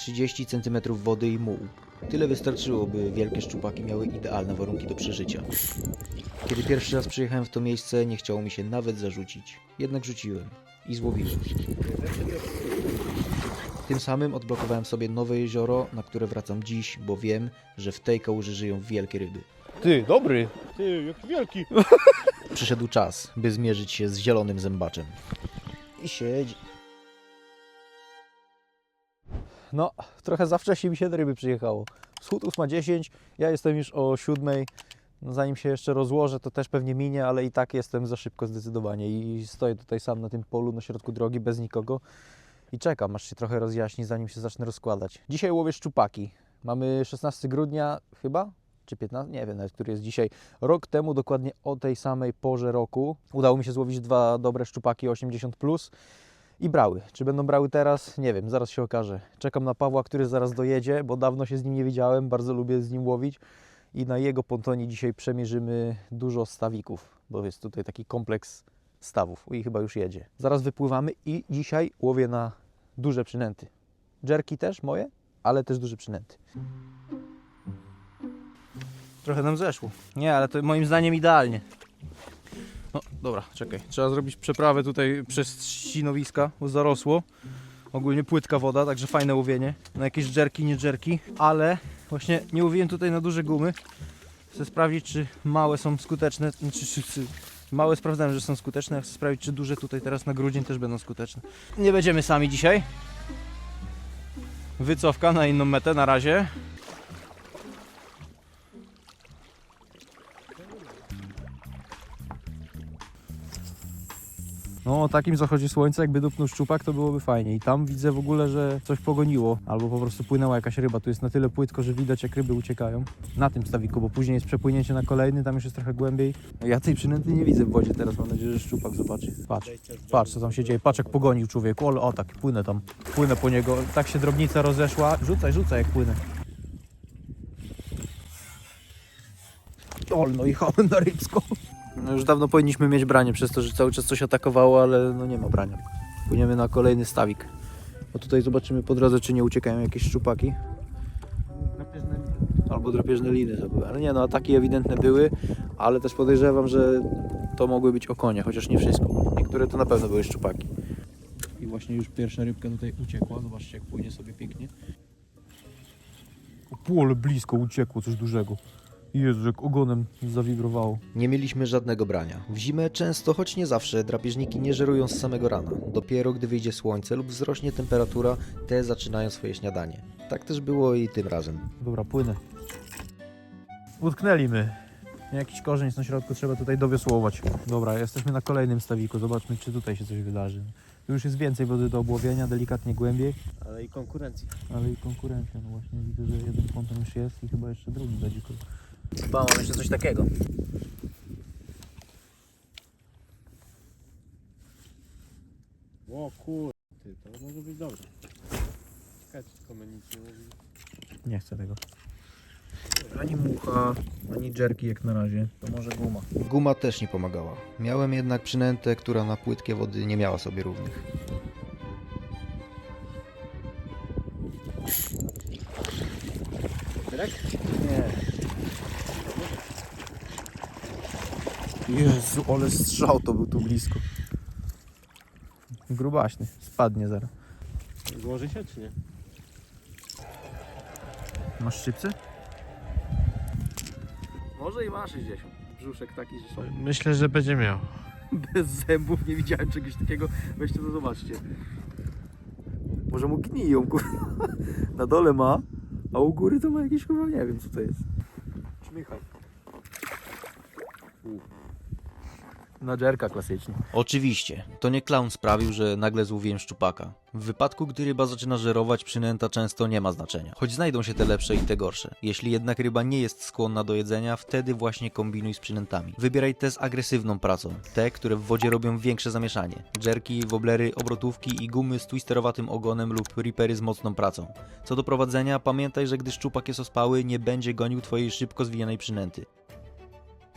30 cm wody i mułu. Tyle wystarczyło, by wielkie szczupaki miały idealne warunki do przeżycia. Kiedy pierwszy raz przyjechałem w to miejsce, nie chciało mi się nawet zarzucić. Jednak rzuciłem i złowiłem. Tym samym odblokowałem sobie nowe jezioro, na które wracam dziś, bo wiem, że w tej kałuży żyją wielkie ryby. Ty, dobry. Ty, jaki wielki. Przyszedł czas, by zmierzyć się z zielonym zębaczem. I siedzi. No, trochę za wcześnie mi się do ryby przyjechało. Wschód 8.10, ja jestem już o 7.00. No, zanim się jeszcze rozłożę, to też pewnie minie, ale i tak jestem za szybko zdecydowanie. I stoję tutaj sam na tym polu, na środku drogi, bez nikogo. I czekam, aż się trochę rozjaśni, zanim się zacznę rozkładać. Dzisiaj łowię szczupaki. Mamy 16 grudnia chyba? Czy 15? Nie wiem nawet, który jest dzisiaj. Rok temu, dokładnie o tej samej porze roku, udało mi się złowić dwa dobre szczupaki 80+. Plus i brały. Czy będą brały teraz? Nie wiem, zaraz się okaże. Czekam na Pawła, który zaraz dojedzie, bo dawno się z nim nie widziałem, bardzo lubię z nim łowić. I na jego pontonie dzisiaj przemierzymy dużo stawików, bo jest tutaj taki kompleks stawów i chyba już jedzie. Zaraz wypływamy i dzisiaj łowię na duże przynęty. Jerki też moje, ale też duże przynęty. Trochę nam zeszło. Nie, ale to moim zdaniem idealnie. No dobra, czekaj. Trzeba zrobić przeprawę tutaj przez ścinowiska, bo zarosło. Ogólnie płytka woda, także fajne łowienie. Na jakieś dżerki, nie dżerki, ale właśnie nie łowiłem tutaj na duże gumy. Chcę sprawdzić, czy małe są skuteczne. Czy, czy, czy, małe sprawdzałem, że są skuteczne. Ja chcę sprawdzić, czy duże tutaj teraz na grudzień też będą skuteczne. Nie będziemy sami dzisiaj. Wycofka na inną metę na razie. No, o takim zachodzie słońca, jakby dupnął szczupak, to byłoby fajnie. I tam widzę w ogóle, że coś pogoniło, albo po prostu płynęła jakaś ryba. Tu jest na tyle płytko, że widać, jak ryby uciekają. Na tym stawiku, bo później jest przepłynięcie na kolejny, tam już jest trochę głębiej. Ja tej przynęty nie widzę w wodzie teraz, mam nadzieję, że szczupak zobaczy. Patrz, patrz, co tam się dzieje. Patrz, jak pogonił człowieku. O, o tak, płynę tam. Płynę po niego. Tak się drobnica rozeszła. Rzucaj, rzucaj, jak płynę. Ol, no jechałem na rybską. No już dawno powinniśmy mieć branie, przez to, że cały czas coś atakowało, ale no nie ma brania. Płyniemy na kolejny stawik. Bo tutaj zobaczymy po drodze, czy nie uciekają jakieś szczupaki. Albo drapieżne liny to były. Ale nie, no ataki ewidentne były, ale też podejrzewam, że to mogły być okonie, chociaż nie wszystko. Niektóre to na pewno były szczupaki. I właśnie już pierwsza rybka tutaj uciekła. Zobaczcie, jak płynie sobie pięknie. O, pole blisko uciekło, coś dużego. Jezu, jak ogonem zawibrowało. Nie mieliśmy żadnego brania. W zimę często, choć nie zawsze, drapieżniki nie żerują z samego rana. Dopiero gdy wyjdzie słońce lub wzrośnie temperatura, te zaczynają swoje śniadanie. Tak też było i tym razem. Dobra, płynę. Utknęli my. Jakiś korzeń jest na środku, trzeba tutaj dowiosłować. Dobra, jesteśmy na kolejnym stawiku. Zobaczmy, czy tutaj się coś wydarzy. Tu już jest więcej wody do obłowienia, delikatnie głębiej, Ale i konkurencja. ale i konkurencja. No właśnie widzę, że jeden ponton już jest i chyba jeszcze drugi będzie. Chyba mam jeszcze coś takiego. O kur... Ty, to może być dobre. Czekaj, czy tylko my nic nie mówi. Nie chcę tego. Ani mucha, ani dżerki jak na razie. To może guma. Guma też nie pomagała. Miałem jednak przynętę, która na płytkie wody nie miała sobie równych. Drek? Nie. Jezu, ale strzał to był tu blisko. Grubaśny, spadnie zaraz. Złoży się czy nie? Masz szczypce? Może i ma 60. Brzuszek taki, że są Myślę, że będzie miał. bez zębów. Nie widziałem czegoś takiego. Weźcie to zobaczcie. Może mu gniją, kurwa. Na dole ma, a u góry to ma jakieś chyba nie wiem co to jest. Czmychaj. Na dżerka klasycznie. Oczywiście, to nie klaun sprawił, że nagle złowiłem szczupaka. W wypadku, gdy ryba zaczyna żerować, przynęta często nie ma znaczenia. Choć znajdą się te lepsze i te gorsze. Jeśli jednak ryba nie jest skłonna do jedzenia, wtedy właśnie kombinuj z przynętami. Wybieraj te z agresywną pracą. Te, które w wodzie robią większe zamieszanie. Jerki, woblery, obrotówki i gumy z twisterowatym ogonem lub ripery z mocną pracą. Co do prowadzenia, pamiętaj, że gdy szczupak jest ospały, nie będzie gonił twojej szybko zwijanej przynęty.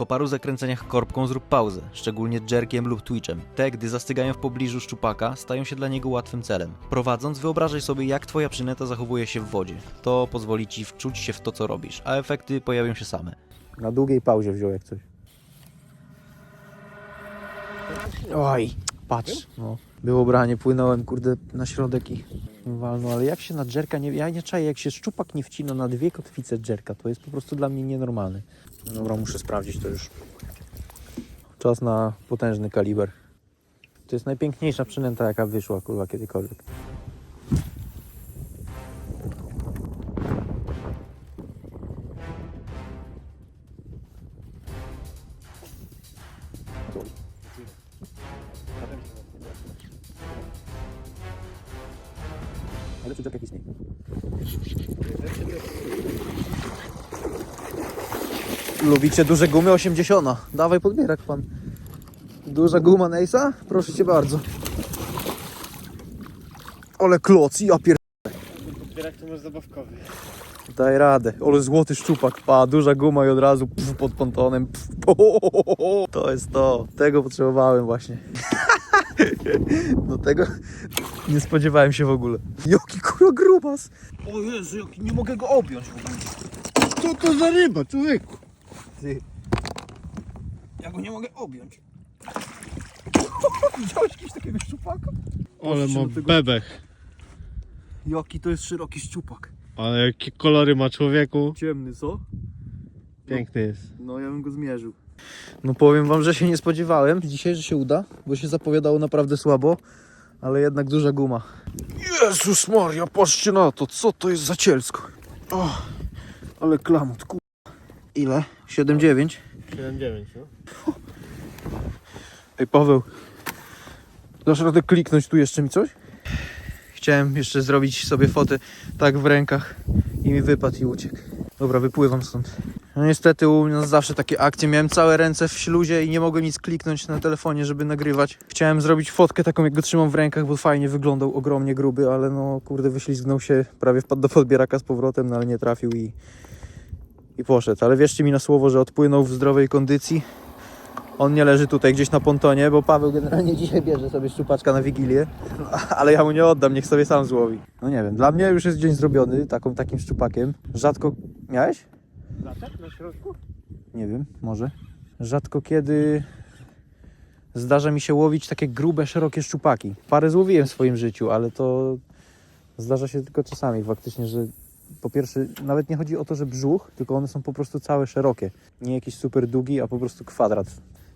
Po paru zakręceniach korbką zrób pauzę, szczególnie jerkiem lub twitchem. Te, gdy zastygają w pobliżu szczupaka, stają się dla niego łatwym celem. Prowadząc, wyobrażaj sobie, jak twoja przynęta zachowuje się w wodzie. To pozwoli ci wczuć się w to, co robisz, a efekty pojawią się same. Na długiej pauzie wziął jak coś. Oj, patrz. No. Było branie, płynąłem kurde na środek i walno, ale jak się na dżerka nie... Ja nie czaję, jak się szczupak nie wcina na dwie kotwice dżerka, to jest po prostu dla mnie nienormalne. Dobra, muszę sprawdzić to już. Czas na potężny kaliber. To jest najpiękniejsza przynęta, jaka wyszła, kurwa, kiedykolwiek. Ale przyczep jak istnieje. Lubicie duże gumy 80. Dawaj podbierak pan. Duża guma Neisa? Proszę cię bardzo. Ale kloc, ja pier... Podbierak to masz zabawkowy. Daj radę. Ale złoty szczupak, pa, duża guma i od razu pf, pod pontonem. Pf, po, to jest to. Tego potrzebowałem właśnie. Do tego nie spodziewałem się w ogóle. Jaki kurwa grubas. O Jezu, jaki nie mogę go objąć w ogóle. Co to za ryba, człowieku? Ty. Ja go nie mogę objąć. Widziałeś jakiegoś takiego szczupaka? Ale Patrzcie ma na tego- bebech. Jaki to jest szeroki szczupak. Ale jakie kolory ma człowieku. Ciemny, co? Piękny jest. No ja bym go zmierzył. No powiem wam, że się nie spodziewałem dzisiaj, że się uda, bo się zapowiadało naprawdę słabo, ale jednak duża guma. Jezus Maria, patrzcie na to, co to jest za cielsko. O, ale klamut, ku... Ile? 7,9? 7-9, no. Ej Paweł, dasz radę kliknąć tu jeszcze mi coś? Chciałem jeszcze zrobić sobie fotę tak w rękach i mi wypadł i uciekł. Dobra, wypływam stąd. No niestety u nas zawsze takie akcje. Miałem całe ręce w śluzie i nie mogłem nic kliknąć na telefonie, żeby nagrywać. Chciałem zrobić fotkę taką, jak go trzymam w rękach, bo fajnie wyglądał, ogromnie gruby, ale no kurde, wyślizgnął się, prawie wpadł do podbieraka z powrotem, no ale nie trafił i, i poszedł. Ale wierzcie mi na słowo, że odpłynął w zdrowej kondycji. On nie leży tutaj gdzieś na pontonie, bo Paweł generalnie dzisiaj bierze sobie szczupaczka na Wigilię, ale ja mu nie oddam, niech sobie sam złowi. No nie wiem, dla mnie już jest dzień zrobiony taką, takim szczupakiem. Rzadko... Miałeś? Zaczep na środku? Nie wiem, może. Rzadko kiedy zdarza mi się łowić takie grube, szerokie szczupaki. Parę złowiłem w swoim życiu, ale to zdarza się tylko czasami faktycznie, że po pierwsze nawet nie chodzi o to, że brzuch, tylko one są po prostu całe szerokie. Nie jakiś super długi, a po prostu kwadrat.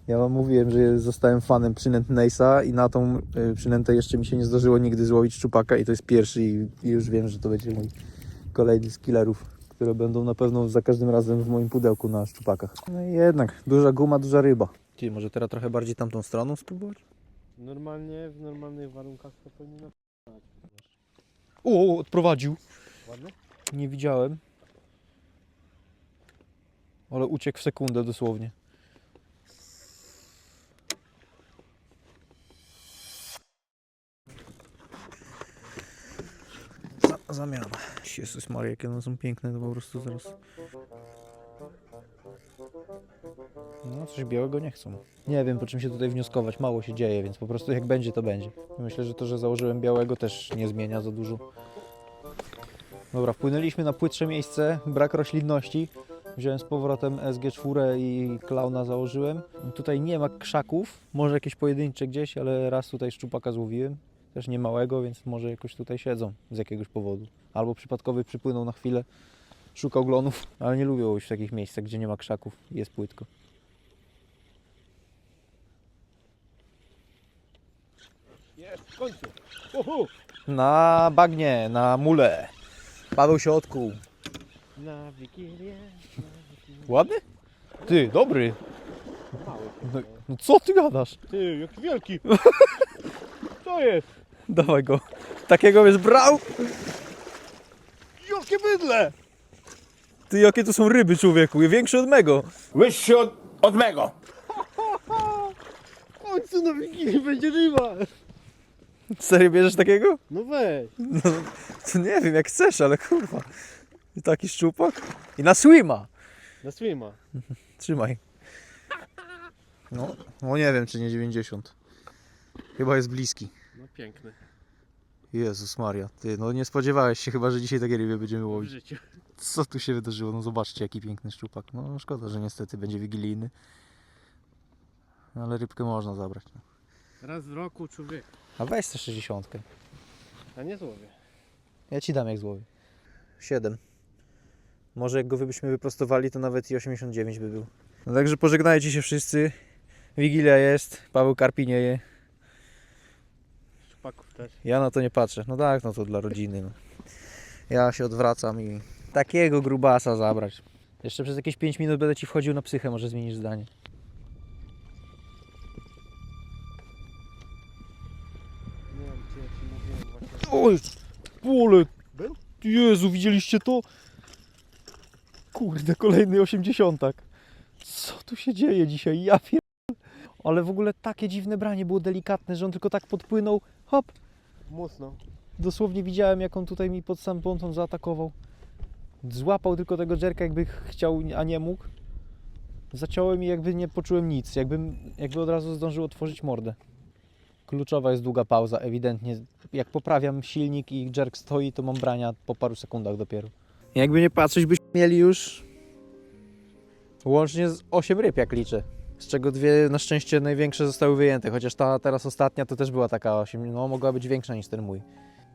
Ja wam mówiłem, że zostałem fanem przynęt Neisa i na tą y, przynętę jeszcze mi się nie zdarzyło nigdy złowić szczupaka i to jest pierwszy i już wiem, że to będzie mój kolejny z killerów, które będą na pewno za każdym razem w moim pudełku na szczupakach. No i jednak, duża guma, duża ryba. Ty, może teraz trochę bardziej tamtą stroną spróbować? Normalnie, w normalnych warunkach to powinno... O, odprowadził. Ładnie? Nie widziałem. Ale uciekł w sekundę dosłownie. Za, zamiana. Jezus Maria, jakie one są piękne, to po prostu zaraz... No, coś białego nie chcą. Nie wiem, po czym się tutaj wnioskować. Mało się dzieje, więc po prostu jak będzie, to będzie. Myślę, że to, że założyłem białego też nie zmienia za dużo. Dobra, wpłynęliśmy na płytsze miejsce, brak roślinności. Wziąłem z powrotem SG4 i klauna założyłem. Tutaj nie ma krzaków, może jakieś pojedyncze gdzieś, ale raz tutaj szczupaka złowiłem. Też nie małego, więc może jakoś tutaj siedzą z jakiegoś powodu. Albo przypadkowy przypłynął na chwilę, szukał glonów, ale nie łowić w takich miejscach, gdzie nie ma krzaków i jest płytko. Jest, w końcu. Uhu. Na bagnie, na mule. Paweł się odkuł. Na Wigilię. Ładny? Ty, dobry. Mały. No, no co ty gadasz? Ty, jaki wielki. Co jest? Dawaj go. Takiego jest brał? Jakie bydle! Ty, jakie to są ryby, człowieku? Większe od mego. Wyższy od, od mego. W końcu na Wigilii będzie ryba. Serio bierzesz takiego? No weź. No, to nie wiem, jak chcesz, ale kurwa. I taki szczupak. I na swima. Na swima. Trzymaj. No, no nie wiem, czy nie 90. Chyba jest bliski. No piękny. Jezus Maria, ty, no nie spodziewałeś się chyba, że dzisiaj takie ryby będziemy W łowić. życiu. Co tu się wydarzyło? No zobaczcie, jaki piękny szczupak. No szkoda, że niestety będzie wigilijny. Ale rybkę można zabrać. No. Raz w roku człowiek. A weź tę 60. A nie złowię. Ja ci dam jak złowię. 7. Może jak go wy byśmy wyprostowali, to nawet i 89 by był. No także pożegnajcie się wszyscy. Wigilia jest, Paweł Karpi nie je. Też. Ja na to nie patrzę. No tak, no to dla rodziny. No. Ja się odwracam i takiego grubasa zabrać. Jeszcze przez jakieś 5 minut będę ci wchodził na psychę, może zmienisz zdanie. Nie wiem, czy ja ci mówiłem właśnie. Oj, pole! Był? Jezu, widzieliście to? Kurde, kolejny 80. Co tu się dzieje dzisiaj? Ja pier... Ale w ogóle takie dziwne branie było delikatne, że on tylko tak podpłynął. Hop! Mocno. Dosłownie widziałem, jak on tutaj mi pod sam ponton zaatakował. Złapał tylko tego dżerka, jakby chciał, a nie mógł. Zaciąłem i jakby nie poczułem nic. Jakbym, jakby od razu zdążył otworzyć mordę. Kluczowa jest długa pauza, ewidentnie. Jak poprawiam silnik i jerk stoi, to mam brania po paru sekundach dopiero. Jakby nie patrzeć, byśmy mieli już łącznie z 8 ryb, jak liczę. Z czego dwie na szczęście największe zostały wyjęte, chociaż ta teraz ostatnia to też była taka 8, no mogła być większa niż ten mój.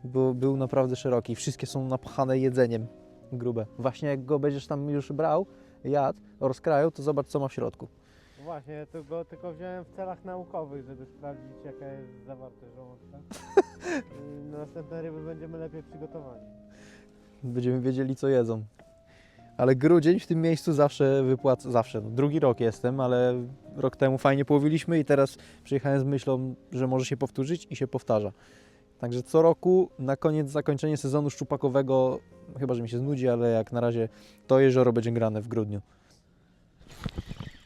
Bo był naprawdę szeroki, wszystkie są napchane jedzeniem grube. Właśnie jak go będziesz tam już brał, jadł, rozkrajał, to zobacz co ma w środku. Właśnie, to go tylko wziąłem w celach naukowych, żeby sprawdzić jaka jest zawartość żołądka. Na następne ryby będziemy lepiej przygotowani. Będziemy wiedzieli co jedzą. Ale grudzień w tym miejscu zawsze wypłaca, zawsze, no, drugi rok jestem, ale rok temu fajnie połowiliśmy i teraz przyjechałem z myślą, że może się powtórzyć i się powtarza. Także co roku na koniec zakończenie sezonu szczupakowego, chyba że mi się znudzi, ale jak na razie to jezioro będzie grane w grudniu.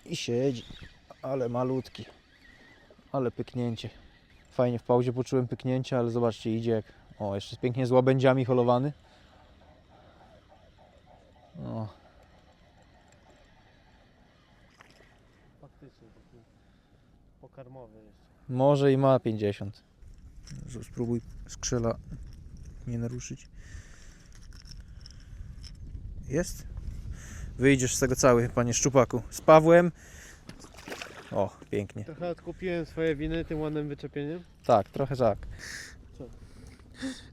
I siedzi, ale malutki, ale pyknięcie. Fajnie w pauzie poczułem pyknięcie, ale zobaczcie, idzie jak, o jeszcze pięknie z łabędziami holowany. O, Faktycznie taki pokarmowy jeszcze. może i ma 50. Że Spróbuj skrzela nie naruszyć. Jest? Wyjdziesz z tego cały, panie szczupaku. Z Pawłem. O, pięknie. Trochę odkupiłem swoje winy tym ładnym wyczepieniem. Tak, trochę tak. Co?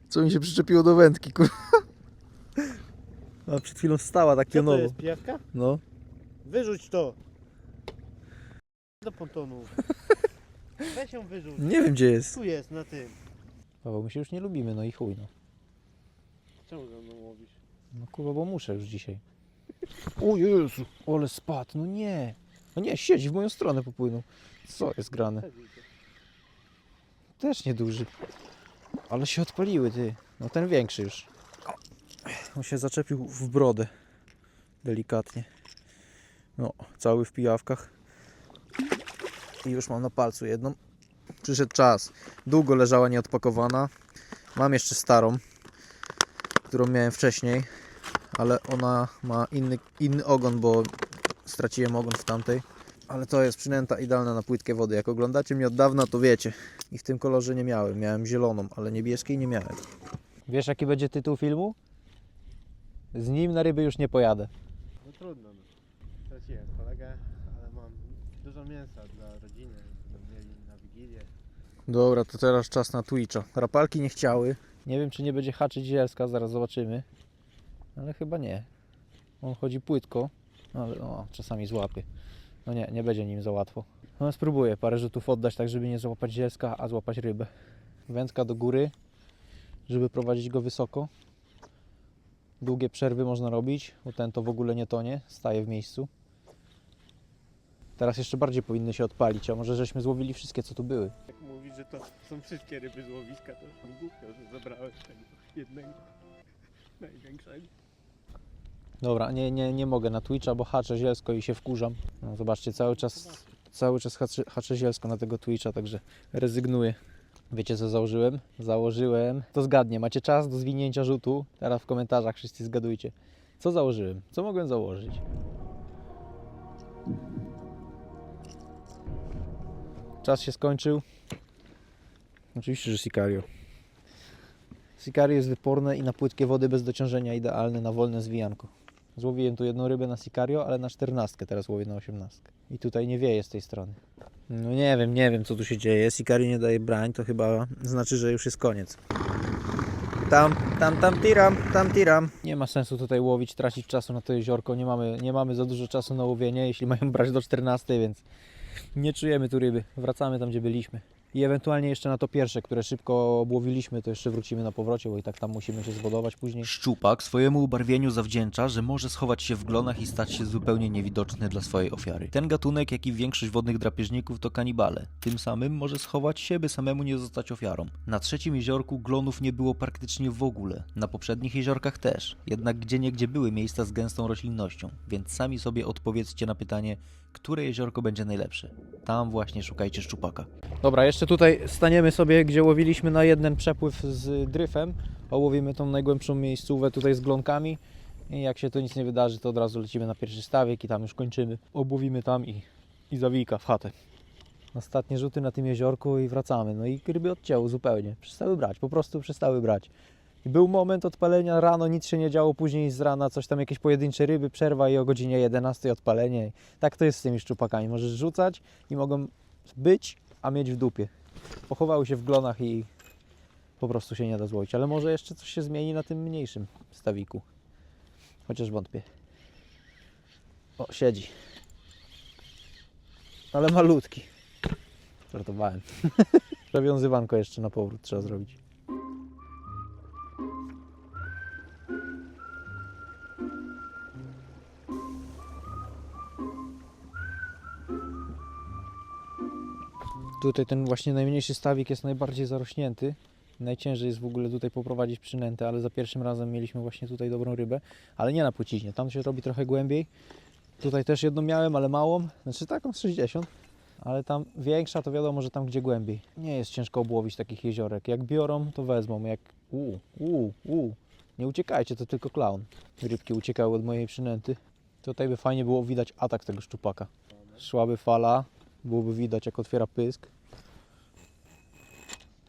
Co mi się przyczepiło do wędki, kurwa. A przed chwilą stała tak Co to pionowo. jest, pijawka? No. Wyrzuć to! Do pontonu. Weź ją wyrzuć. Nie wiem gdzie jest. Tu jest, na tym. Paweł, my się już nie lubimy, no i chuj, no. Czemu ze mną łowisz? No kurwa, bo muszę już dzisiaj. O Jezu, ale spadł, no nie. No nie, siedzi w moją stronę popłynął. Co jest grane? Też nieduży. Ale się odpaliły, ty. No ten większy już. On się zaczepił w brodę. Delikatnie. No, cały w pijawkach. I już mam na palcu jedną. Przyszedł czas. Długo leżała nieodpakowana. Mam jeszcze starą, którą miałem wcześniej, ale ona ma inny, inny ogon, bo straciłem ogon w tamtej. Ale to jest przynęta idealna na płytkie wody. Jak oglądacie mnie od dawna, to wiecie. I w tym kolorze nie miałem. Miałem zieloną, ale niebieskiej nie miałem. Wiesz, jaki będzie tytuł filmu? Z nim na ryby już nie pojadę. No trudno. No. Straciłem kolegę, ale mam dużo mięsa dla rodziny. Będą mieli na Wigilię. Dobra, to teraz czas na Twitcha. Rapalki nie chciały. Nie wiem, czy nie będzie haczyć zielska, zaraz zobaczymy. Ale chyba nie. On chodzi płytko, ale o, czasami złapie. No nie, nie będzie nim za łatwo. No spróbuję parę rzutów oddać, tak żeby nie złapać zielska, a złapać rybę. Wędka do góry, żeby prowadzić go wysoko. Długie przerwy można robić, bo ten to w ogóle nie tonie, staje w miejscu. Teraz jeszcze bardziej powinny się odpalić, a może żeśmy złowili wszystkie, co tu były. Jak mówisz, że to są wszystkie ryby z łowiska, to już mi głupio, że zabrałeś tego jednego. Największego. Dobra, nie, nie, nie mogę na Twitcha, bo haczę zielsko i się wkurzam. No, zobaczcie, cały czas, cały czas haczę, haczę zielsko na tego Twitcha, także rezygnuję. Wiecie co założyłem? Założyłem, to zgadnie, macie czas do zwinięcia rzutu, teraz w komentarzach wszyscy zgadujcie. Co założyłem? Co mogłem założyć? czas się skończył. Oczywiście, że Sicario. Sicario jest wyporne i na płytkie wody bez dociążenia idealne na wolne zwijanko. Złowiłem tu jedną rybę na Sicario, ale na 14, teraz łowię na 18. I tutaj nie wieje z tej strony. No nie wiem, nie wiem co tu się dzieje. Sicario nie daje brań, to chyba znaczy, że już jest koniec. Tam, tam, tam tiram, tam tiram. Nie ma sensu tutaj łowić, tracić czasu na to jeziorko. Nie mamy, nie mamy za dużo czasu na łowienie, jeśli mają brać do 14, więc nie czujemy tu ryby. Wracamy tam, gdzie byliśmy. I ewentualnie jeszcze na to pierwsze, które szybko obłowiliśmy, to jeszcze wrócimy na powrocie, bo i tak tam musimy się zwodować później. Szczupak swojemu ubarwieniu zawdzięcza, że może schować się w glonach i stać się zupełnie niewidoczny dla swojej ofiary. Ten gatunek, jak i większość wodnych drapieżników to kanibale. Tym samym może schować się, by samemu nie zostać ofiarą. Na trzecim jeziorku glonów nie było praktycznie w ogóle. Na poprzednich jeziorkach też. Jednak gdzieniegdzie były miejsca z gęstą roślinnością. Więc sami sobie odpowiedzcie na pytanie, które jeziorko będzie najlepsze. Tam właśnie szukajcie szczupaka. Dobra, jeszcze tutaj staniemy sobie, gdzie łowiliśmy na jeden przepływ z dryfem. Ołowimy tą najgłębszą miejscówę tutaj z glonkami. I jak się to nic nie wydarzy, to od razu lecimy na pierwszy stawiek i tam już kończymy. Obłowimy tam i, i zawika w chatę. Ostatnie rzuty na tym jeziorku i wracamy. No i ryby odcięło zupełnie. Przestały brać, po prostu przestały brać. I był moment odpalenia rano, nic się nie działo, później z rana coś tam jakieś pojedyncze ryby, przerwa i o godzinie 11 odpalenie. Tak to jest z tymi szczupakami. Możesz rzucać i mogą być, a mieć w dupie. Pochowały się w glonach i po prostu się nie da złowić. Ale może jeszcze coś się zmieni na tym mniejszym stawiku. Chociaż wątpię. O, siedzi. Ale malutki. Żartowałem. Zawiązywanko jeszcze na powrót trzeba zrobić. Tutaj ten właśnie najmniejszy stawik jest najbardziej zarośnięty. Najciężej jest w ogóle tutaj poprowadzić przynętę, ale za pierwszym razem mieliśmy właśnie tutaj dobrą rybę, ale nie na płciźnie. Tam się robi trochę głębiej. Tutaj też jedną miałem, ale małą, znaczy taką z 60, ale tam większa to wiadomo, że tam gdzie głębiej. Nie jest ciężko obłowić takich jeziorek. Jak biorą, to wezmą. Jak u, u, u. Nie uciekajcie, to tylko klaun. Rybki uciekały od mojej przynęty. Tutaj by fajnie było widać atak tego szczupaka. Szłaby fala, byłoby widać jak otwiera pysk.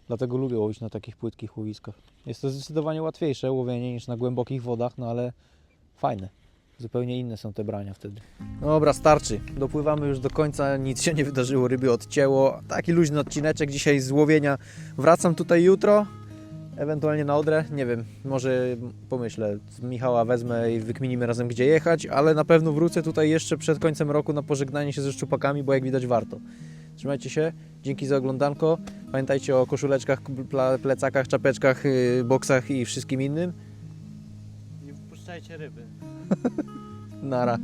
Dlatego lubię łowić na takich płytkich łowiskach. Jest to zdecydowanie łatwiejsze łowienie niż na głębokich wodach, no ale fajne. Zupełnie inne są te brania wtedy. Dobra, starczy. Dopływamy już do końca, nic się nie wydarzyło, ryby odcięło. Taki luźny odcineczek dzisiaj z łowienia. Wracam tutaj jutro, ewentualnie na Odrę, nie wiem, może pomyślę, Michała wezmę i wykminimy razem gdzie jechać, ale na pewno wrócę tutaj jeszcze przed końcem roku na pożegnanie się ze szczupakami, bo jak widać warto. Trzymajcie się, dzięki za oglądanko. Pamiętajcie o koszuleczkach, plecakach, czapeczkach, yy, boksach i wszystkim innym. Nie wpuszczajcie ryby. Nara.